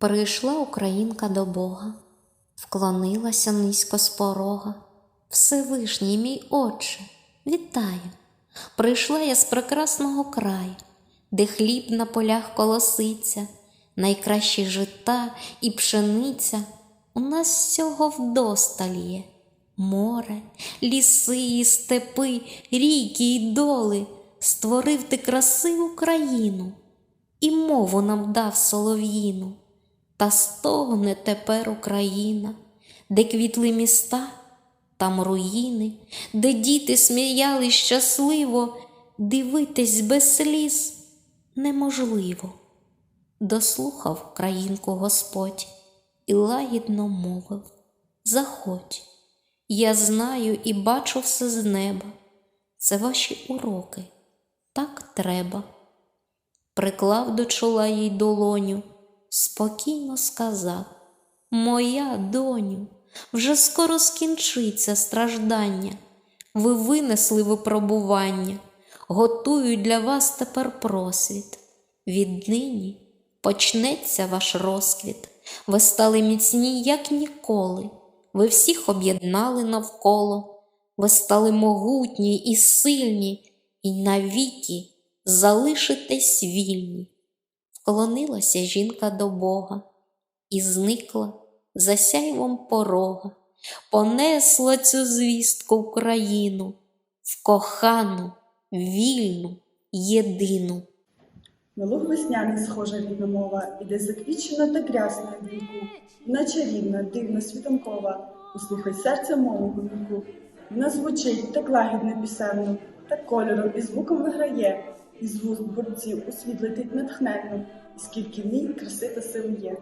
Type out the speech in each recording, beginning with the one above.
Прийшла українка до Бога, вклонилася низько з порога. Всевишній мій Отче, вітаю! Прийшла я з прекрасного краю, де хліб на полях колоситься, найкращі жита і пшениця. У нас всього вдосталь є. Море, ліси і степи, ріки й доли, створив ти красиву країну, і мову нам дав солов'їну. Та стогне тепер Україна, де квітли міста, там руїни, де діти сміяли щасливо, дивитись без сліз неможливо. Дослухав країнку Господь і лагідно мовив: Заходь, я знаю і бачу все з неба. Це ваші уроки, так треба. Приклав до чола їй долоню, спокійно сказав: Моя доню, вже скоро скінчиться страждання. Ви винесли випробування, готують для вас тепер просвіт. Віднині почнеться ваш розквіт. Ви стали міцні, як ніколи. Ви всіх об'єднали навколо, ви стали могутні і сильні, і навіки залишитесь вільні. Вклонилася жінка до Бога і зникла за сяйвом порога, понесла цю звістку в країну, в кохану, вільну, єдину. На весняний схожа рідна мова, іде заквічена та грязна віку, наче рідна, дивна, світанкова, услухай серця мову віку. Вона звучить так лагідно пісенно, так кольором і звуком виграє, і з вуст борців у світ летить натхненно, і скільки в ній краси та сил є.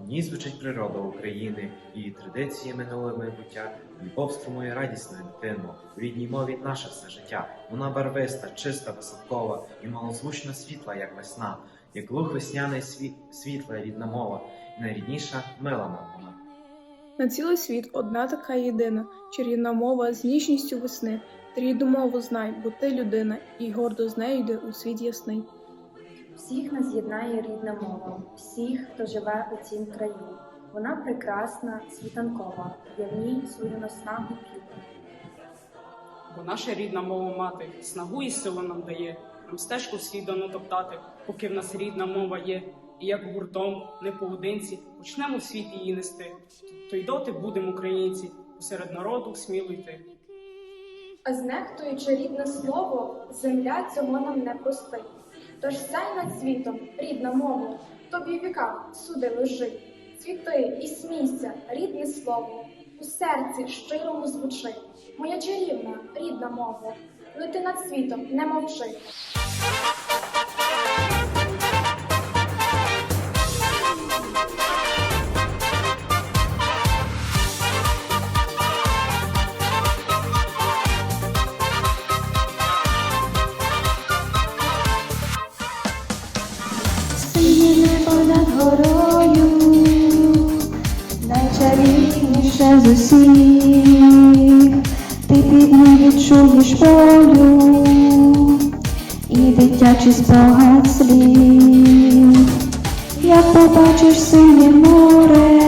В ній звучить природа України, її традиції минуле майбуття, любов струмує радісно дитину, в рідній мові наше все життя. Вона барвиста, чиста, висоткова і малозвучно світла, як весна, як луг весняний світ, світла рідна мова, і найрідніша мила нам вона. На цілий світ одна така єдина, чарівна мова з ніжністю весни. Рідну мову знай, бо ти людина, і гордо з нею йде у світ ясний. Всіх нас єднає рідна мова, всіх, хто живе у цім краю. Вона прекрасна, світанкова, я в ній свою наснагу п'ю. Бо наша рідна мова мати снагу і силу нам дає, нам стежку слідо натоптати, поки в нас рідна мова є. І як гуртом, не поодинці, почнемо в світ її нести. То й доти будемо українці, посеред народу сміло йти. А знехтуючи рідне слово, земля цього нам не простить. Тож сяй над світом, рідна мова, тобі віка суди лежить. Цвіти і смійся, рідне слово, у серці щирому звучить. Моя чарівна, рідна мова, лети над світом, не мовчи. Усіх, ти під ним відчуєш волю і дитячий спогад слів. Як побачиш синє море,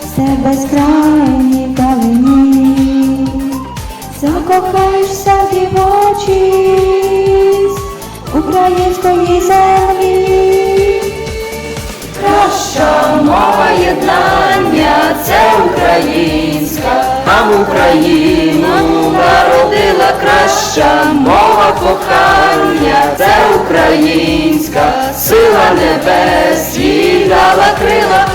все безкрайні далині, закохаєшся в дівочість української землі. Україну. Народила краща мова кохання, це українська, сила небес. Їй дала крила.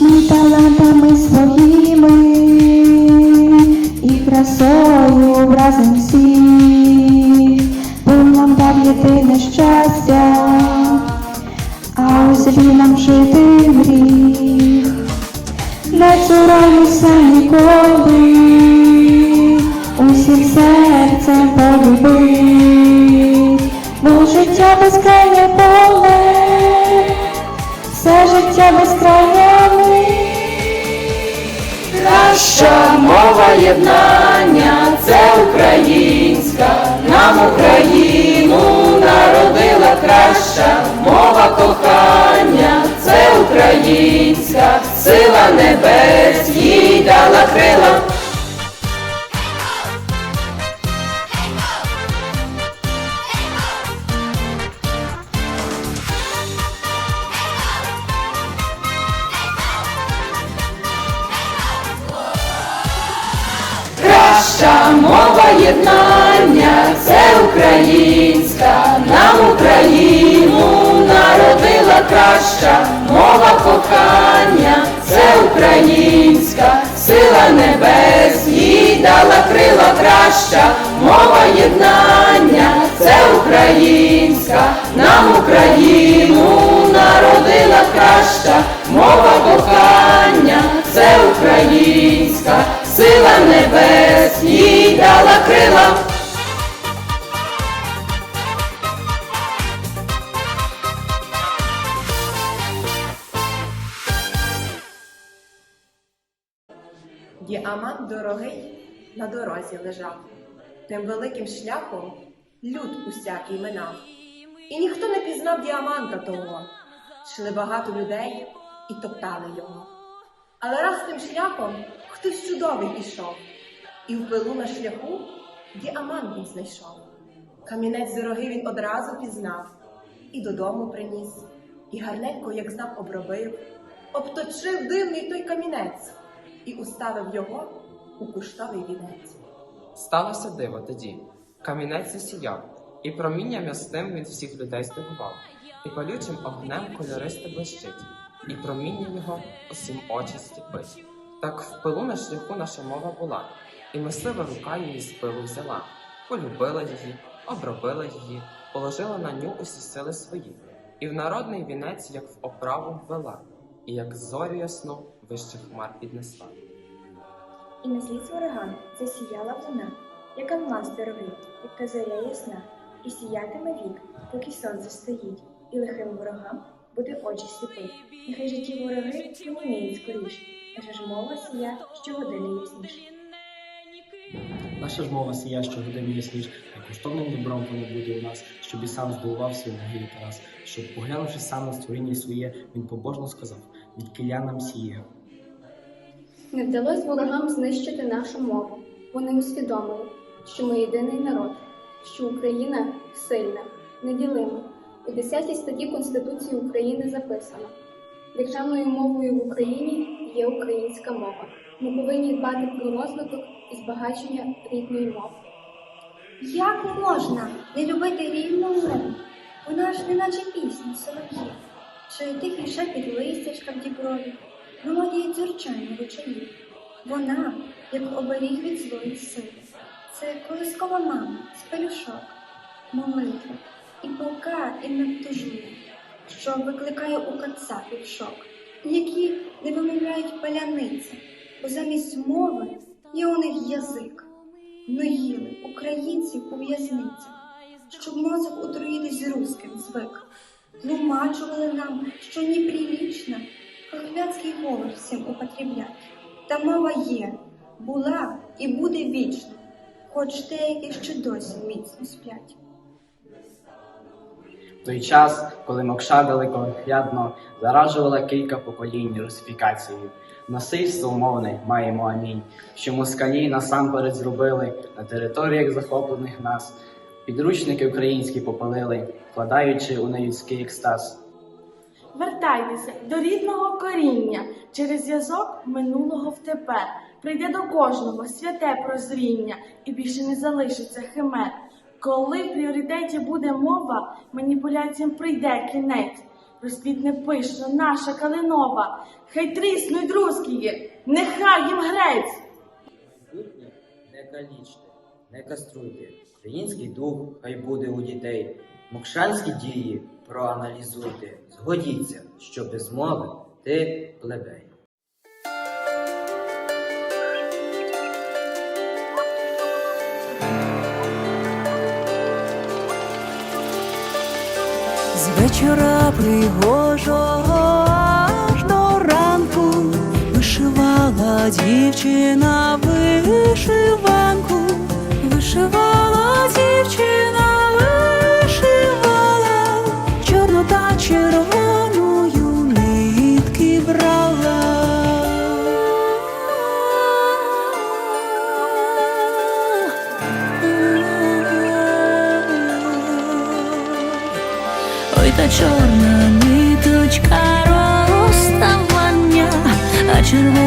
Ми талантами своїми і красою вразим всіх, Бог нам дав єдине щастя, нам жити гріх. Не цураємося ніколи, безкрайня мова єднання, це українська, нам Україну народила краща. Мова кохання, це українська, сила небес їй дала крила. Краща мова єднання, це українська, нам Україну народила краща. Мова кохання, це українська, сила небес їй дала крила краща, мова єднання, це українська, нам Україну тим великим шляхом люд усякий минав. І ніхто не пізнав діаманта того. Йшли багато людей і топтали його. Але раз тим шляхом хтось чудовий пішов, і в пилу на шляху діамант він знайшов. Камінець дорогий він одразу пізнав, і додому приніс, і гарненько, як знав, обробив, обточив дивний той камінець і уставив його у куштовий вінець. Сталося диво тоді. Камінець засіяв, і промінням ясним він всіх людей здивував, і палючим огнем кольористо блищить, і проміння його усім очі стіпить. Так в пилу на шляху наша мова була, і мислива рука її з пилу взяла, полюбила її, обробила її, положила на ню усі сили свої, і в народний вінець, як в оправу ввела, і як зорю ясну вище хмар піднесла. І на зліць ворогам засіяла вона, як алмаз дорогий, як казаря ясна, і сіятиме вік, поки сонце стоїть, і лихим ворогам буде очі сліпить. Нехай житті вороги не скоріш, наша ж мова сія щогодини ясніш. Наша ж мова сія, що години ясніш, як коштовним добром воно буде у нас, щоб і сам здивувався у могилі Тарас, щоб, поглянувши сам на створіння своє, він побожно сказав, від киля нам сіє. Не вдалося ворогам знищити нашу мову. Вони усвідомили, що ми єдиний народ, що Україна сильна, неділима. У 10 статті Конституції України записано: державною мовою в Україні є українська мова. Ми повинні дбати про розвиток і збагачення рідної мови. Як можна не любити рідну мову? Вона ж не наче пісня солов'їв, чи тихий шепіт листячка в діброві, мелодія дзюрчання в очаї. Вона, як оберіг від злої сили, це колискова мама з пелюшок, молитва і полка і надтужує, що викликає у кацапів шок, які не вимовляють паляниці, бо замість мови є у них язик. Ноїли українців у в'язницях, щоб мозок отруїтись з руським звик. Тлумачували нам, що неприлічно хохляцький говор всім употреблять. Та мова є, була і буде вічна, хоч деякі ще досі міцно сплять. В той час, коли Мокша далекоглядно заражувала кілька поколінь русифікацією, насильство умовне маємо амінь, що москалі насамперед зробили на територіях захоплених нас, підручники українські попалили, вкладаючи у нелюдський екстаз. Вертайтеся до рідного коріння через зв'язок минулого в тепер. Прийде до кожного святе прозріння і більше не залишиться химер. Коли в пріоритеті буде мова, маніпуляціям прийде кінець. Розквітне пишно наша калинова, хай тріснуть русські, нехай їм грець. майбутнє не калічте, не каструйте. Український дух хай буде у дітей. Мокшанські дії проаналізуйте. Згодіться, що без мови ти плебей. З вечора пригожого аж до ранку вишивала дівчина вишиванку. Чорна ниточка розставання, а червона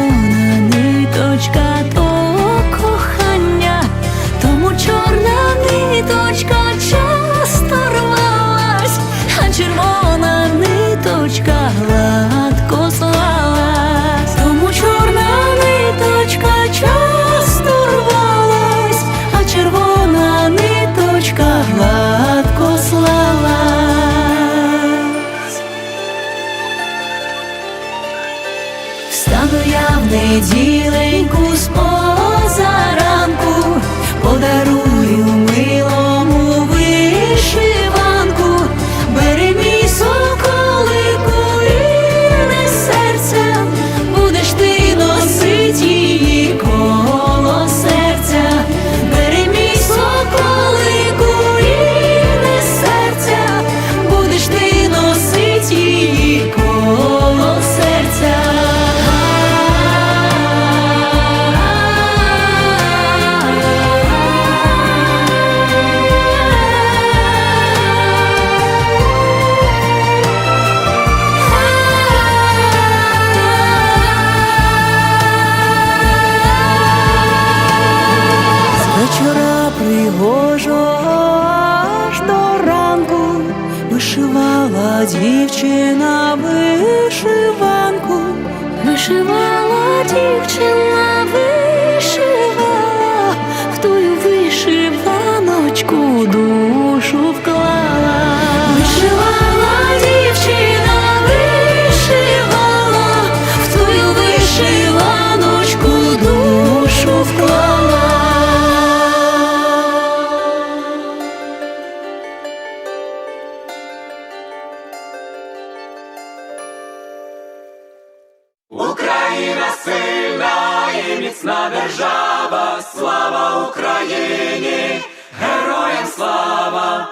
Україні, героям слава.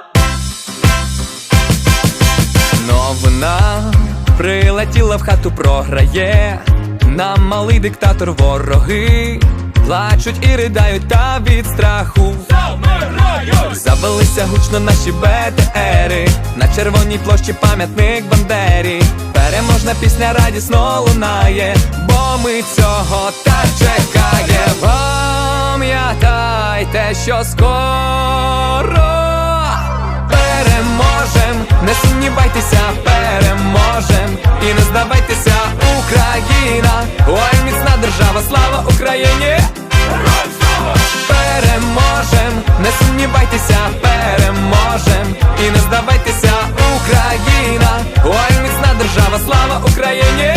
Новина прилетіла в хату, програє. Нам малий диктатор вороги плачуть і riдають та від страху. Завелися гучно наші БТРи На червоній площі пам'ятник Бандері Переможна пісня радісно лунає, бо ми цього так чекає. Пам'ятайте, що скоро переможем, не сумнівайтеся, переможем. І не здавайтеся, Україна, ой, міцна держава, слава Україні! Переможем, не сумнівайтеся, переможем. І не здавайтеся, Україна, ой, міцна держава, слава Україні!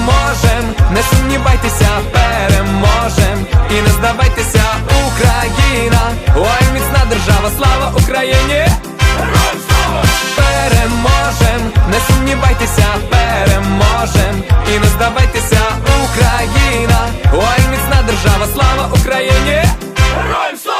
Переможем, не сумнівайтеся, переможем і не здавайтеся, Україна, ой, міцна держава, слава Україні! Переможем, не сумнівайтеся, переможем і не здавайтеся, Україна, ой, міцна держава, слава Україні! Героям слава!